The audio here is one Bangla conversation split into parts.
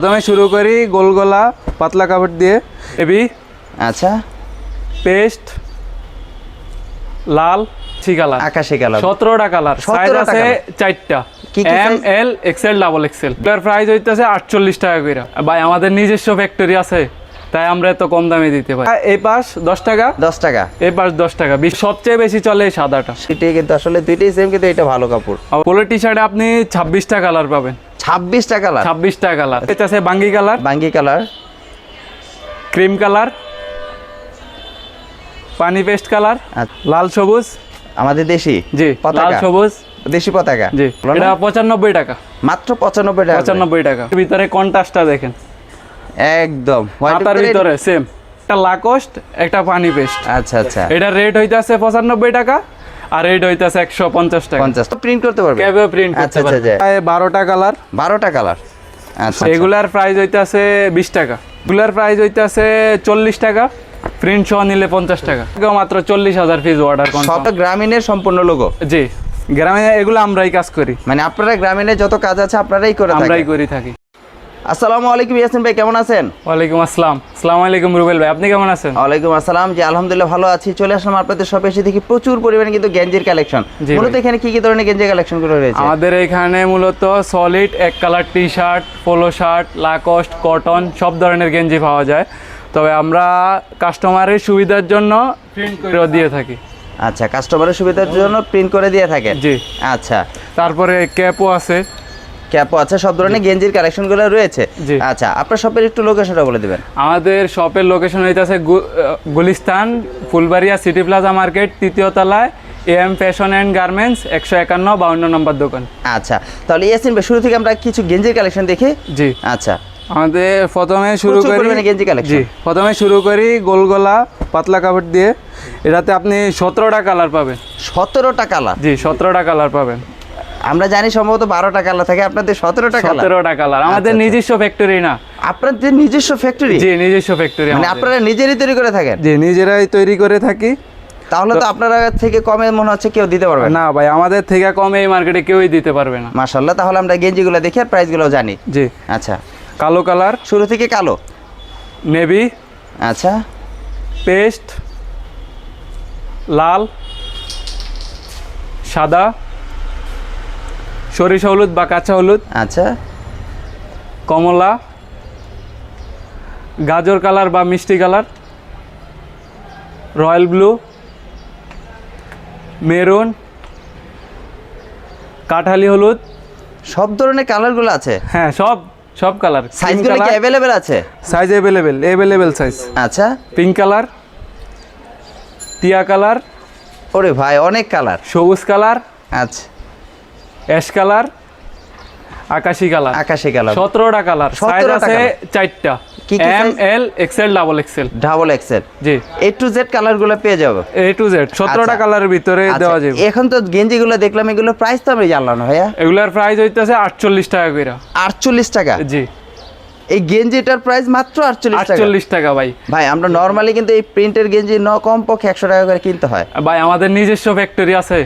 প্রথমে শুরু করি গোল গলা পাতলা কাপড় দিয়ে। এবি আচ্ছা। পেস্ট লাল ছি কালার। আকাশি কালার। সতেরোটা কালার। 17 সাইজ আছে। চারটা। M L XL double XL এটার প্রাইস হইতেছে আটচল্লিশ টাকা করে ভাই আমাদের নিজস্ব ফ্যাক্টরি আছে তাই আমরা এত কম দামে দিতে পারি। এই পাশ? দশ টাকা? দশ টাকা। এই পাশ দশ টাকা। সবচেয়ে বেশি চলে এই সাদাটা। সেটাই কিন্তু আসলে দুইটাই সেম কিন্তু এটা ভালো কাপড়। পোলো টি শার্টে আপনি ছাব্বিশটা কালার পাবেন। ছাব্বিশটা কালার ছাব্বিশটা কালার এটা আছে বাঙ্গি কালার বাঙ্গি কালার ক্রিম কালার পানি পেস্ট কালার আচ্ছা। লাল সবুজ। আমাদের দেশি? জি পতাকা। লাল সবুজ। দেশি পতাকা? জি। এটা পঁচানব্বই টাকা। মাত্র পঁচানব্বই টাকা পঁচানব্বই টাকা। ভিতরে কন্ট্রাস্টটা দেখেন। একদম। হাতার ভিতরে সেম একটা লাকোস্ট একটা পানি পেস্ট আচ্ছা আচ্ছা। এটার রেট হইতাছে পঁচানব্বই টাকা। আর রেট হইতাছে একশো পঞ্চাশ টাকা। পঞ্চাশ প্রিন্ট করতে পারবে? ক্যাবে প্রিন্ট আচ্ছা করতে আচ্ছা পারে বারোটা কালার বারোটা কালার আচ্ছা এগুলার প্রাইস হইতাছে বিশ টাকা। এগুলার প্রাইস হইতাছে চল্লিশ টাকা। প্রিন্ট সহ নিলে পঞ্চাশ টাকা। এগুলো মাত্র চল্লিশ হাজার পিস অর্ডার সব গ্রামীণের সম্পূর্ণ লোগো জি। গ্রামে এগুলো আমরাই কাজ করি। মানে আপনারা গ্রামীণের যত কাজ আছে আপনারাই করে আমরাই করে থাকি। আসসালামু আলাইকুম ইয়াসিন ভাই কেমন আছেন? ওয়ালাইকুম আসসালাম। আসসালামু আলাইকুম রুবেল ভাই আপনি কেমন আছেন? ওয়ালাইকুম আসসালাম জি আলহামদুলিল্লাহ ভালো আছি। চলে আসলাম আপনাদের শপে এসে দেখি প্রচুর পরিমাণে কিন্তু গেঞ্জির কালেকশন। মূলত এখানে কি কি ধরনের গেঞ্জির কালেকশনগুলো রয়েছে? আমাদের এখানে মূলত সলিড এক colour T shirt polo shirt Lacoste cotton সব ধরনের গেঞ্জি পাওয়া যায়। তবে আমরা কাস্টমারের সুবিধার জন্য প্রিন্ট করে দিয়ে থাকি। আচ্ছা কাস্টমারের সুবিধার জন্য প্রিন্ট করে দিয়ে থাকেন জি। আচ্ছা। তারপরে ক্যাপও আছে। ক্যাপও আছে সব ধরনের গেঞ্জির কালেকশনগুলো রয়েছে। আচ্ছা আপনার শপের একটু লোকেশনটা বলে দিবেন। আমাদের শপের লোকেশন হইতেছে Gulistan Fulbaria city plaza market তৃতীয় তলায় এম ফ্যাশন অ্যান্ড গার্মেন্টস একশো একান্ন বাউন্ন নম্বর দোকান। আচ্ছা তাহলে ইয়াসিন ভাই শুরু থেকে আমরা কিছু গেঞ্জির কালেকশন দেখি। জি। আচ্ছা। আমাদের প্রথমে শুরু করি গেঞ্জি কালেকশন। জি প্রথমে শুরু করি গোল গলা পাতলা কাপড় দিয়ে। এটাতে আপনি সতেরোটা কালার পাবেন। সতেরোটা কালার? জি সতেরোটা কালার পাবেন। আমরা জানি সম্ভবত বারোটা কালার থাকে আপনাদের সতেরোটা কালার। সতেরোটা কালার আমাদের আচ্ছা। নিজস্ব ফ্যাক্টরি না। আপনাদের নিজস্ব ফ্যাক্টরি জি নিজস্ব ফ্যাক্টরি মানে আপনারা নিজেরাই তৈরি করে থাকেন? জি নিজেরাই তৈরি করে থাকি। তাহলে তো আপনারা থেকে কমে মনে হচ্ছে কেউ দিতে পারবে না। না ভাই আমাদের থেকে কমে এই মার্কেটে কেউই দিতে পারবে না। মাশাল্লাহ তাহলে আমরা গেঞ্জিগুলো দেখি আর প্রাইসগুলো জানি। জি। আচ্ছা। কালো কালার। শুরু থেকে কালো? নেভি আচ্ছা। পেস্ট লাল। সাদা। সরিষা হলুদ বা কাঁচা হলুদ আচ্ছা। কমলা গাজর কালার বা মিষ্টি কালার রয়্যাল ব্লু মেরুন কাঠালি হলুদ। সব ধরনের কালারগুলো আছে? হ্যাঁ সব সব কালার। সাইজগুলো কি অ্যাভেলেবেল আছে? সাইজ অ্যাভেলেবেল অ্যাভেলেবেল সাইজ আচ্ছা। পিঙ্ক কালার টিয়া কালার। ওরে ভাই অনেক কালার। সবুজ কালার। আচ্ছা। অ্যাশ কালার আকাশি কালার আকাশি কালার সতেরোটা কালার সাইজ আছে চারটা। M L XL double XL double XL G. A to Z কালারগুলো পেয়ে যাব? এ টু জেড সতেরোটা আচ্ছা। কালারের ভিতরে আচ্ছা, দেওয়া যাবে। এখন তো গেঞ্জিগুলো দেখলাম এগুলো প্রাইস তো আমি জানলাম ভাইয়া। এগুলার প্রাইস হইতেছে আটচল্লিশ টাকা করে আটচল্লিশ টাকা? জি। এই গেঞ্জিটার প্রাইস মাত্র আটচল্লিশ আটচল্লিশ টাকা ভাই। ভাই আমরা নর্মালি কিন্তু এই প্রিন্টের গেঞ্জি ন কম পক্ষে একশো টাকা করে কিনতে হয়। ভাই আমাদের নিজস্ব ফ্যাক্টরি আছে।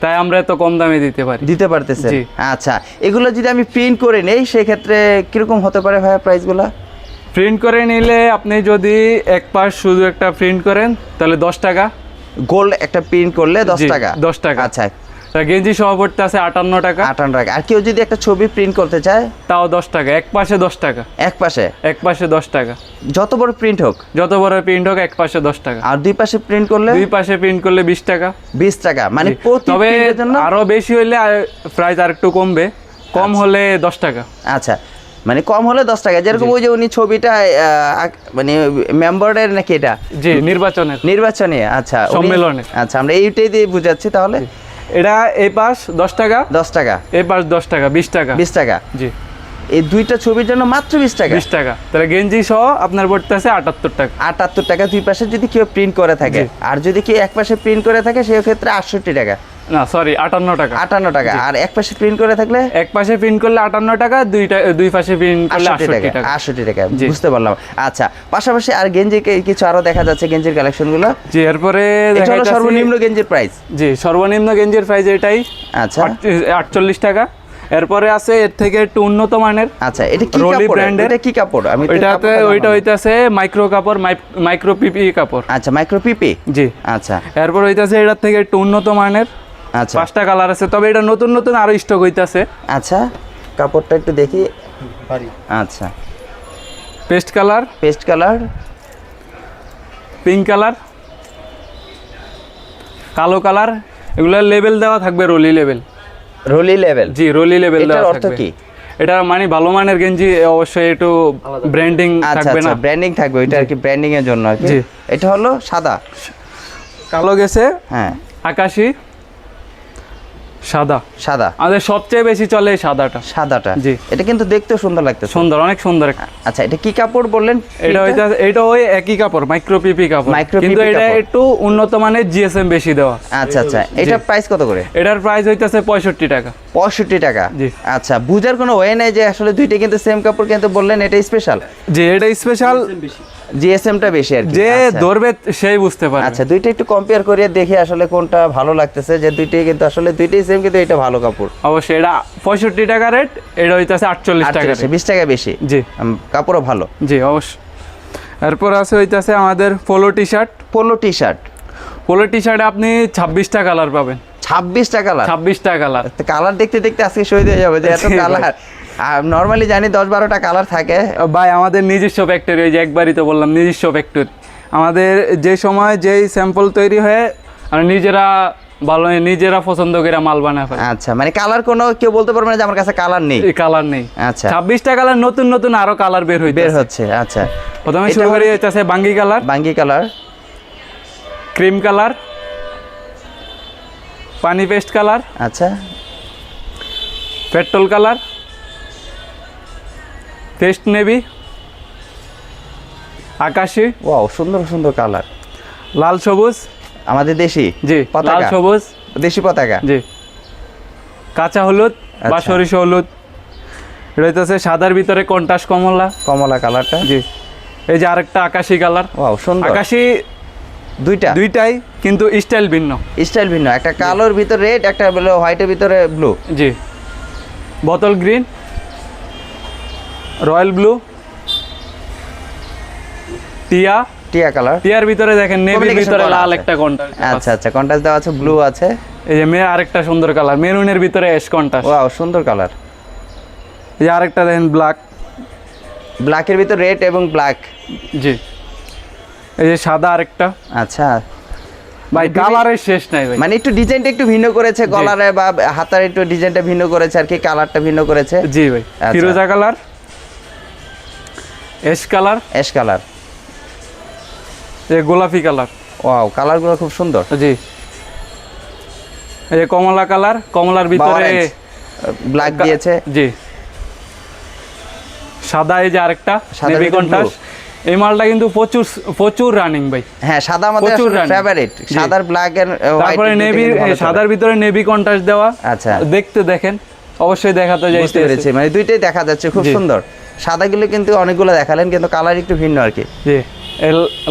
তাই আমরা এত কম দামে দিতে পারি। দিতে পারতেছে আচ্ছা এগুলো যদি আমি প্রিন্ট করে নেই সেক্ষেত্রে কীরকম হতে পারে ভাইয়া প্রাইসগুলো প্রিন্ট করে নিলে আপনি যদি এক পাশ শুধু একটা প্রিন্ট করেন তাহলে দশ টাকা। গোল্ড একটা প্রিন্ট করলে দশ টাকা? 10 টাকা। আচ্ছা গেঞ্জি সহ পড়তে আছে আটান্ন টাকা। আটান্ন টাকা। আর কেউ যদি একটা ছবি প্রিন্ট করতে চায়? তাও দশ টাকা। এক পাশে দশ টাকা। এক পাশে? এক পাশে দশ টাকা। যত বড় প্রিন্ট হোক? যত বড় প্রিন্ট হোক এক পাশে দশ টাকা। আর দুই পাশে প্রিন্ট করলে? দুই পাশে প্রিন্ট করলে বিশ টাকা। বিশ টাকা। মানে তবে আরও বেশি হইলে প্রাইস আর একটু কমবে। কম হলে দশ টাকা। আচ্ছা। মানে কম হলে দশ টাকা। যেরকম ওই যে উনি ছবিটা মানে মেম্বারের নাকি এটা? জি নির্বাচনের। নির্বাচনে। আচ্ছা সম্মেলনে। আচ্ছা আমরা এইটাই দিয়ে বুঝাচ্ছি তাহলে। এটা এই পাশ দশ টাকা? দশ টাকা। এই পাশ দশ টাকা বিশ টাকা। বিশ টাকা। জি। এই দুইটা ছবির জন্য মাত্র বিশ টাকা। বিশ টাকা। তাহলে গেঞ্জি সহ আপনার পড়তে আছে আটাত্তর টাকা। আটাত্তর টাকা দুই পাশে যদি কেউ প্রিন্ট করে থাকে। আর যদি কেউ এক পাশে প্রিন্ট করে থাকে সেক্ষেত্রে আটষট্টি টাকা। না সরি আটান্ন টাকা। আটান্ন টাকা। আর এক পাশে প্রিন্ট করে থাকলে? এক পাশে প্রিন্ট করলে আটান্ন টাকা দুইটা দুই পাশে প্রিন্ট করলে আটষট্টি টাকা আটষট্টি টাকা বুঝতে পারলাম। আচ্ছা পাশাপাশি আর গেঞ্জি কিছু আরও দেখা যাচ্ছে গেঞ্জির কালেকশনগুলো জি এরপরে সর্বনিম্ন গেঞ্জির প্রাইস জি সর্বনিম্ন গেঞ্জির প্রাইস এটাই। আচ্ছা। আট- আটচল্লিশ টাকা। এরপরে আছে এর থেকে একটু উন্নত মানের। আচ্ছা এটা কি Rolly কাপড় এটা কি কাপড়? আমি তো ওইটাতে ওইটা। হইতাছে মাইক্রো কাপড় মাইক্রো পিপি কাপড়। আচ্ছা মাইক্রো পিপি জি। আচ্ছা। এরপর হইতাছে এটার থেকে একটু উন্নত মানের। আচ্ছা। পাঁচটা কালার আছে তবে এটা নতুন নতুন আরও স্টক হইতাছে। আচ্ছা কাপড়টা একটু দেখি। আচ্ছা। Paste colour paste colour pink colour কালো কালার এগুলোর লেভেল দেওয়া থাকবে রোলি লেভেল রোলি লেভেল জি রোলি লেভেল দেওয়া অর্থ কি? এটা মানে ভালো মানের গেঞ্জি অবশ্যই একটু ব্র্যান্ডিং আচ্ছা থাকবে আচ্ছা না। ব্র্যান্ডিং থাকবে এটা আর কি ব্র্যান্ডিং এর জন্য আর কি। জি। এটা হলো সাদা। কালো গেছে। হ্যাঁ। আকাশি। সাদা। সাদা। আমাদের সবচেয়ে বেশি চলে সাদাটা। সাদাটা। জি। এটা কিন্তু দেখতেও সুন্দর লাগতেছে। সুন্দর অনেক সুন্দর আচ্ছা এটা কি কাপড় বললেন? এটা হইতে এটা ওই একই কাপড় মাইক্রো পিপি কাপড়। Micro কিন্তু এটা একটু উন্নত মানের জিএসএম বেশি দেওয়া। আচ্ছা আচ্ছা। এটা প্রাইস কত করে? এটার প্রাইস হইতেছে পঁয়ষট্টি টাকা। পঁয়ষট্টি টাকা? জি। আচ্ছা বুঝার কোনো ওয়ে নাই যে আসলে দুইটা কিন্তু সেম কাপড় কিন্তু বললেন এটা স্পেশাল যে এটা স্পেশাল জিএসএমটা বেশি আর যে আচ্ছা। ধরবে সেই বুঝতে পারে আচ্ছা দুইটা একটু কম্পেয়ার করিয়ে দেখি আসলে কোনটা ভালো লাগতেছে। যে দুইটাই কিন্তু আসলে দুইটাই সেম কিন্তু এটা ভালো কাপড়। অবশ্যই এটা পঁয়ষট্টি টাকা রেট এটা হইতেছে আটচল্লিশ টাকা বিশ টাকা বেশি। জি। কাপড়ও ভালো। জি অবশ্যই। এরপর আছে হইতেছে আমাদের polo T shirt polo T shirt polo T শার্টে আপনি ছাব্বিশটা কালার পাবেন। ছাব্বিশটা কালার ছাব্বিশটা কালার কালার দেখতে দেখতে আজকে শহীদ হয়ে যাবে যে এত কালার আর নর্মালি জানি দশ বারোটা কালার থাকে। ভাই আমাদের নিজস্ব ফ্যাক্টরি ওই যে একবারই তো বললাম নিজস্ব ফ্যাক্টরি আমাদের যে সময় যেই স্যাম্পল তৈরি হয়ে আমরা নিজেরা ভালো নিজেরা পছন্দ করে মাল বানায় আচ্ছা মানে কালার কোনো কেউ বলতে পারবে না যে আমার কাছে কালার নেই। কালার নেই। আচ্ছা। ছাব্বিশটা কালার নতুন নতুন আরও কালার বের হইতে বের হচ্ছে আচ্ছা। প্রথমে শুরু করি হইতেছে বাঙ্গি কালার বাঙ্গি কালার ক্রিম কালার পানি পেস্ট কালার আচ্ছা। পেট্রোল কালার পেস্ট নেভি আকাশি? ওয়াও সুন্দর সুন্দর কালার। লাল সবুজ? আমাদের দেশি? জি পতাকা। লাল সবুজ। দেশি পতাকা? জি। কাঁচা হলুদ বা আচ্ছা। সরিষা হলুদ? রয়েছে সাদার ভিতরে কন্টাস কমলা। কমলা কালারটা? জি। এই যে আরেকটা আকাশি কালার। ওয়াও সুন্দর। আকাশি দুইটা? দুইটাই কিন্তু স্টাইল ভিন্ন। স্টাইল ভিন্ন। একটা কালোর ভিতরে রেড একটা হোয়াইটের ভিতরে ব্লু জি। বোতল গ্রিন? রয়্যাল ব্লু টিয়া টিয়া কালার। টিয়ার ভিতরে দেখেন নেভির ভিতরে লাল একটা কন্টাস আচ্ছা আচ্ছা কন্ট্রাস্ট দেওয়া আছে ব্লু আছে। এই যে মেয়ে আরেকটা সুন্দর কালার মেরুনের ভিতরে এস কন্টাস ওয়াও সুন্দর কালার। এই যে আরেকটা দেখেন ব্ল্যাক ব্ল্যাকের ভিতর রেড এবং ব্ল্যাক জি। এই যে সাদা আরেকটা। আচ্ছা। ভাই কালারের শেষ নাই ভাই। মানে একটু ডিজাইনটা একটু ভিন্ন করেছে গলারে বা হাতার একটু ডিজাইনটা ভিন্ন করেছে আর কি কালারটা ভিন্ন করেছে। জি ভাই আচ্ছা। ফিরোজা কালার। এস কালার অ্যাশ কালার গোলাপি কালার ওয়াও কালারগুলো খুব সুন্দর। জি। এই যে কমলা কালার কমলার ভিতরে ব্ল্যাক দিয়েছে। জি। সাদা এই যে আরেকটা নেভি কন্টাস এই মালটা কিন্তু প্রচুর প্রচুর রানিং ভাই। হ্যাঁ সাদা আমাদের। ফেভারিট সাদার ব্ল্যাক এর তারপরে নেভি সাদার ভিতরে নেভি কন্টাস দেওয়া। আচ্ছা। দেখতে দেখেন। অবশ্যই দেখাতে বুঝতে যাইতে পেরেছি মানে দুইটাই দেখা যাচ্ছে খুব। সুন্দর। সাদাগুলো কিন্তু অনেকগুলো দেখালেন কিন্তু কালার একটু ভিন্ন আর কি। জি।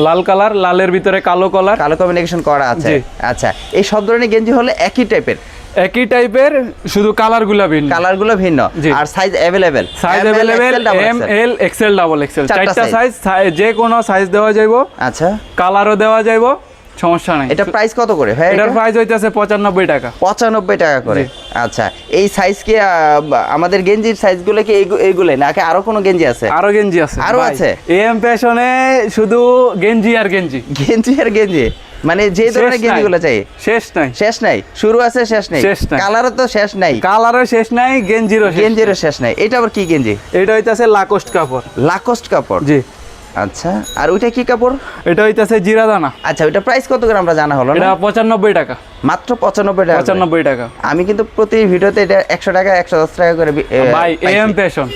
লাল কালার লালের ভিতরে কালো কালার কালো কম্বিনেশন করা আছে। আচ্ছা এই সব ধরনের গেঞ্জি হলে একই টাইপের একই টাইপের শুধু কালারগুলো ভিন্ন। কালারগুলো ভিন্ন। আর size available size available M L XL double XL চারটা সাইজ যে কোনো সাইজ দেওয়া যাইব। আচ্ছা। কালারও দেওয়া যাইব। সমস্যা নাই। এটা প্রাইস কত করে? ভাই এটার প্রাইস হইতেছে পঁচানব্বই টাকা। পঁচানব্বই টাকা করে। আচ্ছা এই সাইজ কি আমাদের গেঞ্জির সাইজগুলো কি এইগু- নাকি আরও কোনো গেঞ্জি আছে? আরও গেঞ্জি আছে আরও আছে? এম ফ্যাশনে শুধু গেঞ্জি আর গেঞ্জি। গেঞ্জি আর গেঞ্জি? মানে যে ধরনের। গেঞ্জিগুলো চাই? শেষ নাই। শেষ নাই? শুরু আছে শেষ নেই? শেষ নাই। কালারও তো শেষ নাই। কালারও শেষ নাই গেঞ্জিরও শেষ গেঞ্জিরও শেষ নাই। এটা আবার কি গেঞ্জি? এটা হইতাছে লাকোস্ট কাপড়। লাকোস্ট কাপড়? জি। আচ্ছা আর ওইটা কি কাপড়? এটা হইতাছে জিরা দানা আচ্ছা ওইটা প্রাইস কত করে আমরা জানা হলো এটা পঁচানব্বই টাকা। মাত্র পঁচানব্বই টাকা পঁচানব্বই টাকা। আমি কিন্তু প্রতি ভিডিওতে এটা একশো টাকা একশো দশ টাকা করে ভাই এম ফ্যাশন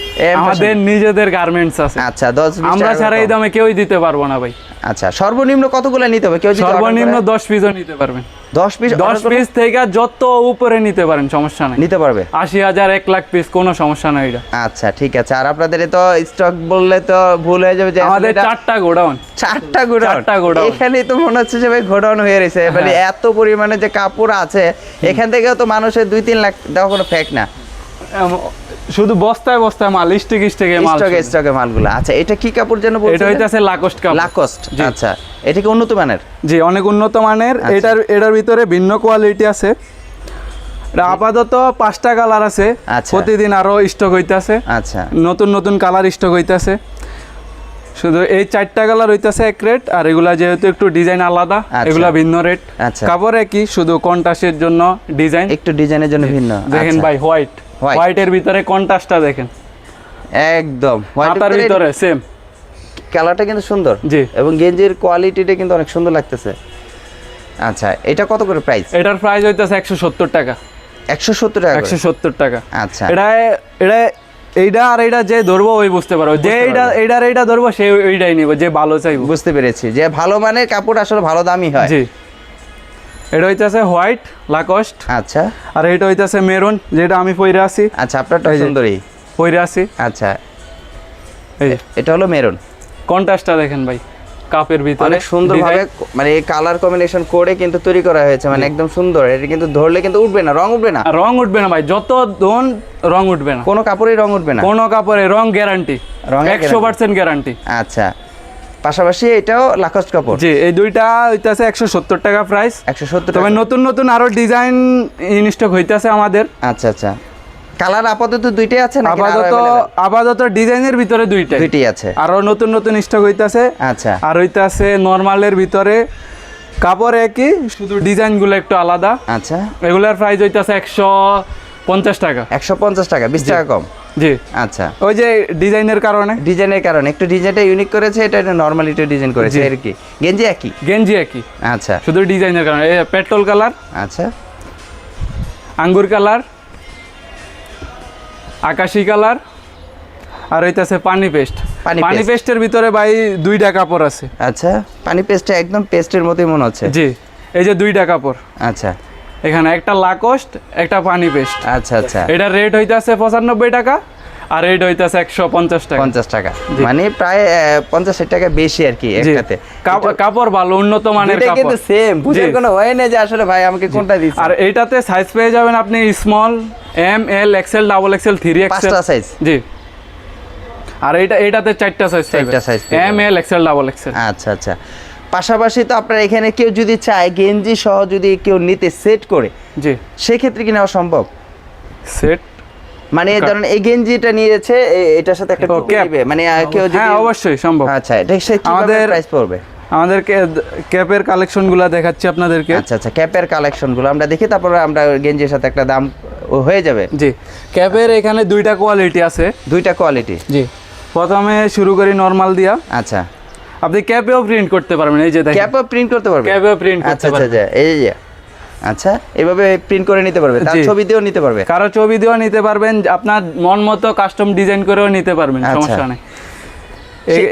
আমাদের নিজেদের গার্মেন্টস আছে। আচ্ছা দশ আমরা ছাড়া এই দামে কেউই দিতে পারব না ভাই। আচ্ছা সর্বনিম্ন কতগুলো নিতে হবে? কেউ সর্বনিম্ন দশ পিসও নিতে পারবেন দশ পিস দশ পিস থেকে যত উপরে নিতে পারেন সমস্যা নাই। নিতে পারবে? আশি হাজার এক লাখ পিস কোনো সমস্যা নাই এটা। আচ্ছা ঠিক আছে। আর আপনাদের তো স্টক বললে তো ভুল হয়ে যাবে যে আমাদের চারটা গোডাউন। চারটা গোডাউন? চারটা। এখানে তো মনে হচ্ছে যে ভাই গোডাউন হয়ে রয়েছে। মানে এত পরিমাণে যে কাপড় আছে এখান থেকে তো মানুষের দুই তিন লাখ দেওয়া কোনো ফ্যাক না। শুধু বস্তায় বস্তায় মাল স্টিক স্টিকে মাল স্টকে স্টকে মালগুলো। আচ্ছা এটা কি কাপড় যেন এটা বলছিলেন হইতাছে লাকোস্ট কাপ লাকোস্ট আচ্ছা। এটা কি উন্নত মানের? জি অনেক উন্নত মানের। আচ্ছা। এটার এটার ভিতরে ভিন্ন কোয়ালিটি আছে। আপাতত পাঁচটা কালার আছে। আচ্ছা। প্রতিদিন আরও স্টক হইতাছে। আচ্ছা। নতুন নতুন কালার স্টক হইতাছে। শুধু এই চারটা কালার হইতাছে এক রেট আর এগুলা যেহেতু একটু ডিজাইন আলাদা আচ্ছা। এগুলা ভিন্ন রেট আচ্ছা। কাপড় একই শুধু কন্টাসের জন্য ডিজাইন একটু ডিজাইনের জন্য ভিন্ন। দেখেন আচ্ছা। ভাই হোয়াইট। হোয়াইটের ভিতরে কন্টাস্টটা দেখেন। একদম। হাতার ভিতরে সেম কালারটা কিন্তু সুন্দর। জি। এবং গেঞ্জির কোয়ালিটিটা কিন্তু অনেক সুন্দর লাগতেছে। আচ্ছা এটা কত করে প্রাইস এটার প্রাইস হইতাছে একশো সত্তর টাকা। একশো সত্তর টাকা একশো? সত্তর টাকা। আচ্ছা। এটা এটা এইটা আর এইটা যে ধরবো ওই বুঝতে পারব। যে এইটা এইটা আর এইটা ধরবো সে ওইটাই নিব যে ভালো চাইব। বুঝতে পেরেছি। যে ভালো মানের কাপড় আসলে ভালো দামি হয়। জি। এটা হইতাছে হোয়াইট লাকস্ট। আচ্ছা। আর এটা হইতাছে মেরুন যেটা আমি পইরে আছি। আচ্ছা আপনারটা। সুন্দরী। পইরে আছি। আচ্ছা। এই এটা হলো মেরুন। কন্ট্রাস্টটা দেখেন ভাই। কাপের ভিতরে অনেক সুন্দর ভাবে মানে এই কালার কম্বিনেশন করে কিন্তু তৈরি করা হয়েছে। মানে একদম সুন্দর। এটা কিন্তু ধরলে কিন্তু উঠবে না রং উঠবে না। রং উঠবে না ভাই যত দোন রং উঠবে না। কোনো কাপড়েই রং উঠবে না। কোনো কাপড়ে রং গ্যারান্টি একশো পার্সেন্ট গ্যারান্টি আচ্ছা। পাশাপাশি এটাও লাকস্ট কাপড়। জি এই দুইটা হইতাছে একশো সত্তর টাকা প্রাইস একশো সত্তর তবে নতুন নতুন আরও ডিজাইন ইনস্টক হইতাছে আমাদের। আচ্ছা আচ্ছা। কালার আপাতত দুইটাই আছে নাকি আপাতত আপাতত ডিজাইনের ভিতরে দুইটাই। দুইটাই আছে। আরও নতুন নতুন স্টক হইতাছে। আচ্ছা। আর হইতাছে নরমালের ভিতরে কাপড় একই শুধু ডিজাইনগুলো একটু আলাদা। আচ্ছা। এগুলার প্রাইস হইতাছে একশো পঞ্চাশ টাকা। একশো পঞ্চাশ টাকা বিশ টাকা কম? জি। আচ্ছা। ওই যে ডিজাইনের কারণে। ডিজাইনের কারণে একটু ডিজাইনটা ইউনিক করেছে এটা নর্মালি একটু ডিজাইন করেছে। আর কি? গেঞ্জি একই? গেঞ্জি একই। আচ্ছা। শুধু ডিজাইনের কারণে। এই পেট্রোল কালার আচ্ছা। আঙ্গুর কালার আকাশি কালার আর হইতাছে পানি পেস্ট। পানি পেস্টের ভিতরে ভাই দুইটা কাপড় আছে। আচ্ছা পানি পেস্ট একদম পেস্টের মতোই মনে হচ্ছে? জি এই যে দুইটা কাপড়। আচ্ছা। এখানে একটা লাকোস্ট একটা পানি পেস্ট। আচ্ছা আচ্ছা। এটার রেট হইতাছে পঁচানব্বই টাকা। আর রেট হইতাছে একশো পঞ্চাশ টাকা। পঞ্চাশ টাকা। মানে প্রায় আহ, পঞ্চাশ ষাট টাকা বেশি আর কি একটাতে। কাপড় ভালো উন্নত মানের কিন্তু সেম কোনো হয় না যে আসলে ভাই আমাকে কোনটা আর এইটাতে সাইজ পেয়ে যাবেন আপনি small M L XL double XL three XL পাঁচটা সাইজ জি। আর চারটা সাইজ চারটা পেয়ে M L XL double XL আচ্ছা আচ্ছা। পাশাপাশি তো আপনার এখানে কেউ যদি চায় গেঞ্জি সহ যদি কেউ নিতে সেট করে জি। সেক্ষেত্রে কি নেওয়া সম্ভব? সেট মানে ধরেন এই গেঞ্জিটা নিয়েছে এটার সাথে একটা টুপি। নেবে মানে কেউ যদি হ্যাঁ অবশ্যই সম্ভব। আচ্ছা এটা সে আমাদের প্রাইস পড়বে? আমাদেরকে ক্যাপের কালেকশনগুলো দেখাচ্ছি আপনাদেরকে। আচ্ছা আচ্ছা ক্যাপের কালেকশনগুলো আমরা দেখি তারপরে আমরা গেঞ্জির সাথে একটা দাম হয়ে যাবে। জি ক্যাপের এখানে দুইটা কোয়ালিটি আছে। দুইটা কোয়ালিটি জি প্রথমে শুরু করি নর্মাল দিয়া। আচ্ছা। আপনি ক্যাপেও প্রিন্ট করতে পারবেন এই যে দেখেন। ক্যাপও প্রিন্ট করতে পারবেন? ক্যাপেও প্রিন্ট আচ্ছা করতে আচ্ছা আচ্ছা এই যে। আচ্ছা এভাবে প্রিন্ট করে নিতে পারবে তার ছবি দিয়েও নিতে পারবে। কারও ছবি দিয়েও নিতে পারবেন আপনার মন মতো কাস্টম ডিজাইন করেও নিতে পারবেন আচ্ছা। সমস্যা নেই।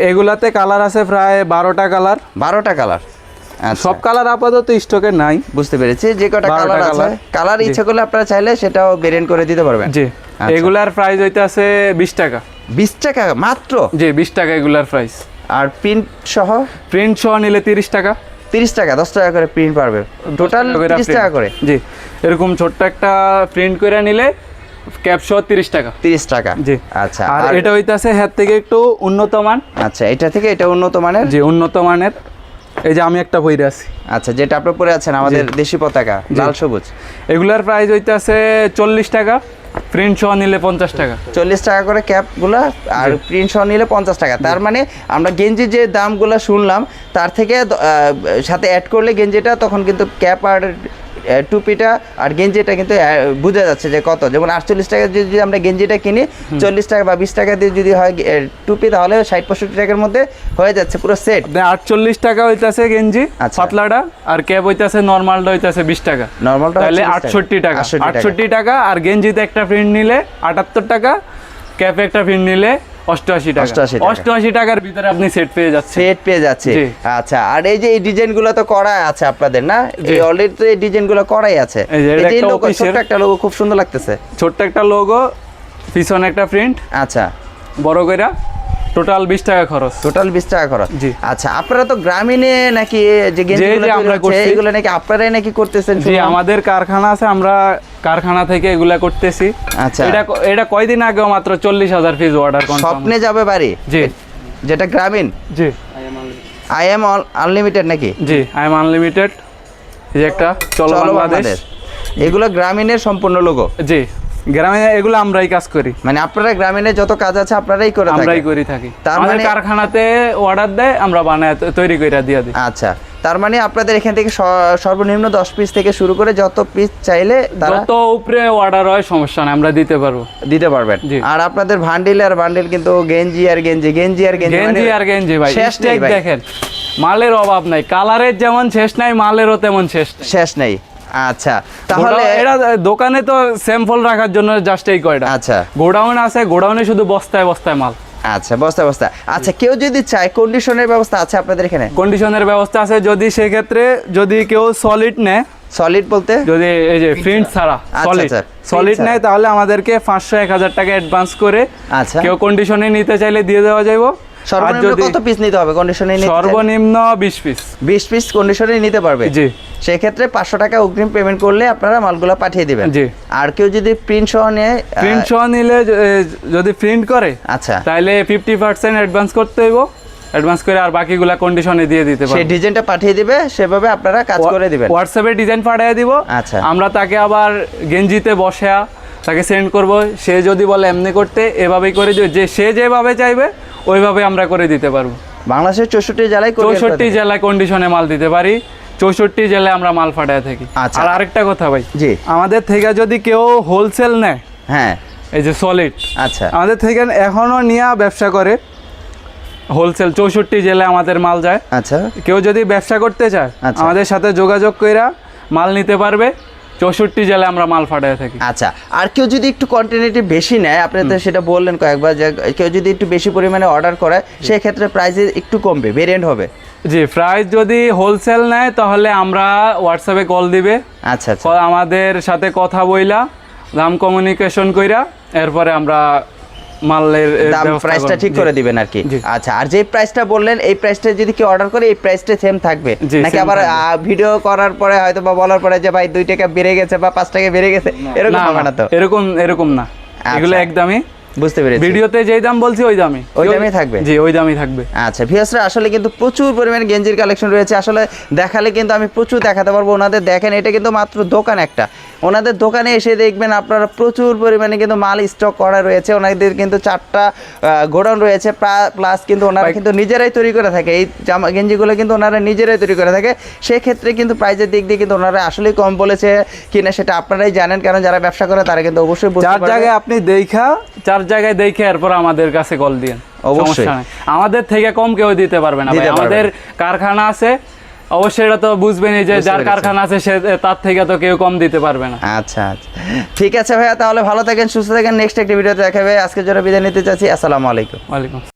এগুলাতে কালার আছে প্রায় বারোটা কালার বারোটা কালার সব কালার আপাতত স্টকে নাই। বুঝতে পেরেছি যে কটা কালার আছে কালার। ইচ্ছা করলে আপনারা চাইলে সেটাও বেরেন করে দিতে পারবেন। জি। আচ্ছা। এগুলার প্রাইস হইতে আছে বিশ টাকা। বিশ টাকা মাত্র? জি বিশ টাকা এগুলার প্রাইস আর প্রিন্ট সহ? প্রিন্ট সহ নিলে তিরিশ টাকা। তিরিশ টাকা দশ টাকা করে প্রিন্ট পারবে। টোটাল টাকা করে তিরিশ print। টাকা করে। জি এরকম ছোট্ট একটা প্রিন্ট করে নিলে ক্যাপ সহ তিরিশ টাকা। তিরিশ টাকা। জি আচ্ছা আর এটা হইতাছে হ্যার থেকে একটু উন্নত মান। আচ্ছা এটা থেকে এটা উন্নত মানের? জি উন্নত মানের। এই যে আমি একটা বইরে আছি। আচ্ছা যেটা আপনি পরে আছেন আমাদের দেশি পতাকা লাল সবুজ? এগুলার প্রাইস হইতে আছে চল্লিশ টাকা প্রিন্ট সহ নিলে পঞ্চাশ টাকা। চল্লিশ টাকা করে ক্যাপগুলো আর প্রিন্ট সহ নিলে পঞ্চাশ টাকা। তার মানে আমরা গেঞ্জি যে দামগুলো শুনলাম তার থেকে সাথে অ্যাড করলে গেঞ্জিটা তখন কিন্তু ক্যাপ আর টুপিটা আর গেঞ্জিটা কিন্তু বোঝা যাচ্ছে যে কত। যেমন আটচল্লিশ টাকা যদি আমরা গেঞ্জিটা কিনি চল্লিশ টাকা বা বিশ টাকা দিয়ে যদি হয় টুপি তাহলে ষাট পঁয়ষট্টি টাকার মধ্যে হয়ে যাচ্ছে পুরো সেট। আটচল্লিশ টাকা হইতাছে গেঞ্জি আচ্ছা। পাতলাটা আর ক্যাপ হইতাছে নর্মালটা হইতাছে বিশ টাকা। নর্মালটা তাহলে আটষট্টি টাকা। আটষট্টি টাকা আর গেঞ্জিতে একটা প্রিন্ট নিলে আটাত্তর টাকা ক্যাপে একটা প্রিন্ট নিলে অষ্টআশি টাকা। 88 অষ্টআশি টাকার ভিতরে আপনি সেট পেয়ে যাচ্ছেন। সেট পেয়ে যাচ্ছে আচ্ছা আর এই যে এই ডিজাইনগুলো তো করা আছে আপনাদের না? এই অলরেডি তো এই ডিজাইনগুলো করাই আছে। এই লোগো একটা লোগো খুব সুন্দর লাগতেছে। ছোট্ট একটা লোগো পিছনে একটা প্রিন্ট আচ্ছা। বড় কইরা টোটাল বিশ টাকা খরচ। টোটাল বিশ টাকা খরচ? জি। আচ্ছা আপনারা তো গ্রামীণে নাকি যে আমরা করছি। এগুলো নাকি আপনারাই নাকি করতেছেন জি আমাদের কারখানা আছে আমরা কারখানা থেকে এগুলা করতেছি। আচ্ছা। এটা এটা কয়দিন আগেও মাত্র চল্লিশ হাজার পিস অর্ডার স্বপ্নে যাবে বাড়ি? জি। যেটা গ্রামীণ? জি। আই এম আনলিমিটেড নাকি? জি আই এম আনলিমিটেড এই যে একটা চলো বাংলাদেশ। এগুলো গ্রামীণের সম্পূর্ণ লোগো জি। গ্রামে এগুলো আমরাই কাজ করি। মানে আপনারা গ্রামীণের যত কাজ আছে আপনারাই করে আমরাই করি থাকি। তার মানে- কারখানাতে অর্ডার দেয় আমরা বানায় তৈরি করে দিয়ে দিই। আচ্ছা। তার মানে আপনাদের এখান থেকে সর্বনিম্ন দশ পিস থেকে শুরু করে যত পিস চাইলে যত উপরে অর্ডার হয় সমস্যা নেই আমরা দিতে পারব। দিতে পারবেন। আর আপনাদের ভান্ডিল আর বান্ডিল কিন্তু গেঞ্জি আর গেঞ্জি গেঞ্জি আর গেঞ্জি গেঞ্জি মানে আর গেঞ্জি ভাই শেষ দেখেন। মালের অভাব নাই কালারের যেমন শেষ নাই মালেরও তেমন শেষ শেষ নেই। আচ্ছা তাহলে এটা দোকানে তো স্যাম্পল রাখার জন্য জাস্ট এই কয়টা। আচ্ছা। গোডাউন আছে গোডাউনে শুধু বস্তায় বস্তায় মাল। আচ্ছা বস্তা বস্তা আচ্ছা কেউ যদি চায় কন্ডিশনের ব্যবস্থা আছে আপনাদের এখানে? কন্ডিশনের ব্যবস্থা আছে যদি সেক্ষেত্রে যদি কেউ সলিড নেয় সলিড বলতে? যদি এই যে প্রিন্ট ছাড়া আচ্ছা, সলিড আচ্ছা, সলিড নেয় তাহলে আমাদেরকে পাঁচশো এক হাজার টাকা অ্যাডভান্স করে আচ্ছা। কেউ কন্ডিশনে নিতে চাইলে দিয়ে দেওয়া আর সর্বনিম্ন কত পিস নিতে হবে? কন্ডিশনে সর্বনিম্ন বিশ পিস বিশ পিস কন্ডিশনে নিতে পারবে? জি। সেক্ষেত্রে পাঁচশো টাকা অগ্রিম পেমেন্ট করলে আপনারা মালগুলো পাঠিয়ে দিবেন। জি। আর কেউ যদি প্রিন্ট সহ নিয়ে প্রিন্ট সহ নিলে যদি প্রিন্ট করে আচ্ছা। তাহলে অ্যাডভান্স করতে হইব। অ্যাডভান্স করে আর বাকিগুলা কন্ডিশনে দিয়ে দিতে সেই ডিজাইনটা পাঠিয়ে দিবে সেভাবে আপনারা কাজ করে দিবেন। হোয়াটসঅ্যাপে ডিজাইন পাঠিয়ে দিব। আচ্ছা। আমরা তাকে আবার গেঞ্জিতে বসে তাকে সেন্ড করব। সে যদি বলে এমনি করতে এভাবেই করে দিবে। যে সে যেভাবে চাইবে ওইভাবে আমরা করে দিতে পারব। বাংলাদেশের চৌষট্টি জেলায় চৌষট্টি জেলায় কন্ডিশনে মাল দিতে পারি। চৌষট্টি জেলায় আমরা মাল ফাটায় থাকি। আচ্ছা। আর আরেকটা কথা ভাই জি। আমাদের থেকে যদি কেউ হোলসেল নেয় হ্যাঁ। এই যে সলিড আচ্ছা। আমাদের থেকে এখনও নিয়ে ব্যবসা করে। হোলসেল চৌষট্টি জেলায় আমাদের মাল যায়। আচ্ছা। কেউ যদি ব্যবসা করতে চায় আচ্ছা। আমাদের সাথে যোগাযোগ কইরা মাল নিতে পারবে। চৌষট্টি জেলায় আমরা মাল ফাটায় থাকি। আচ্ছা আর কেউ যদি একটু কোয়ান্টিটি বেশি নেয় আপনি তো সেটা বললেন কয়েকবার যে কেউ যদি একটু বেশি পরিমাণে অর্ডার করে সেই ক্ষেত্রে প্রাইসে একটু কমবে ভেরিয়েন্ট হবে। জি প্রাইস যদি হোলসেল নেয় তাহলে আমরা হোয়াটসঅ্যাপে কল দিবে। আচ্ছা আচ্ছা। আমাদের সাথে কথা বইলা দাম কমিউনিকেশন কইরা এরপরে আমরা মালের দাম প্রাইসটা। ঠিক। করে দিবেন আর কি আচ্ছা আর যে প্রাইসটা বললেন এই প্রাইসটা যদি কেউ অর্ডার করে এই প্রাইসটা সেম থাকবে। নাকি আবার ভিডিও করার পরে হয়তো বা বলার পরে যে ভাই দুই টাকা বেড়ে গেছে বা পাঁচ টাকা বেড়ে গেছে এরকম হবে না, তো? এরকম এরকম না। এগুলো আচ্ছা। একদমই বুঝতে পেরেছি। ভিডিওতে যেই দাম বলছি ওই দামই। ওই দামই থাকবে? জি ওই দামই থাকবে। আচ্ছা ভিউসরা আসলে কিন্তু প্রচুর পরিমাণে গেঞ্জির কালেকশন রয়েছে। আসলে দেখালে কিন্তু আমি প্রচুর দেখাতে পারব। ওনাদের দেখেন এটা কিন্তু মাত্র দোকান একটা। ওনাদের দোকানে এসে দেখবেন আপনারা প্রচুর পরিমাণে কিন্তু মাল স্টক করা রয়েছে। ওনাদের কিন্তু চারটা গোডাউন রয়েছে। প্লাস কিন্তু ওনারা কিন্তু নিজেরাই তৈরি করে থাকে। এই জামা গেঞ্জিগুলো কিন্তু ওনারা নিজেরাই তৈরি করে থাকে। সেক্ষেত্রে কিন্তু প্রাইজের দিক দিয়ে কিন্তু ওনারা আসলেই কম বলেছে কিনা সেটা আপনারাই জানেন। কারণ যারা ব্যবসা করে তারা কিন্তু অবশ্যই চার জায়গায় আপনি দেখা চার জায়গায় দেখে এরপর আমাদের কাছে কল দিন অবশ্যই। আমাদের থেকে কম কেউ দিতে পারবে না। আমাদের কারখানা আছে অবশ্যই এটা তো বুঝবেনই যে যার কারখানা আছে সে তার থেকে তো কেউ কম দিতে পারবে না। আচ্ছা আচ্ছা। ঠিক আছে ভাইয়া তাহলে ভালো থাকেন সুস্থ থাকেন। নেক্সট একটা ভিডিওতে দেখাবে। আজকের জন্য বিদায় নিতে চাচ্ছি। আসসালামু আলাইকুম। ওয়ালাইকুম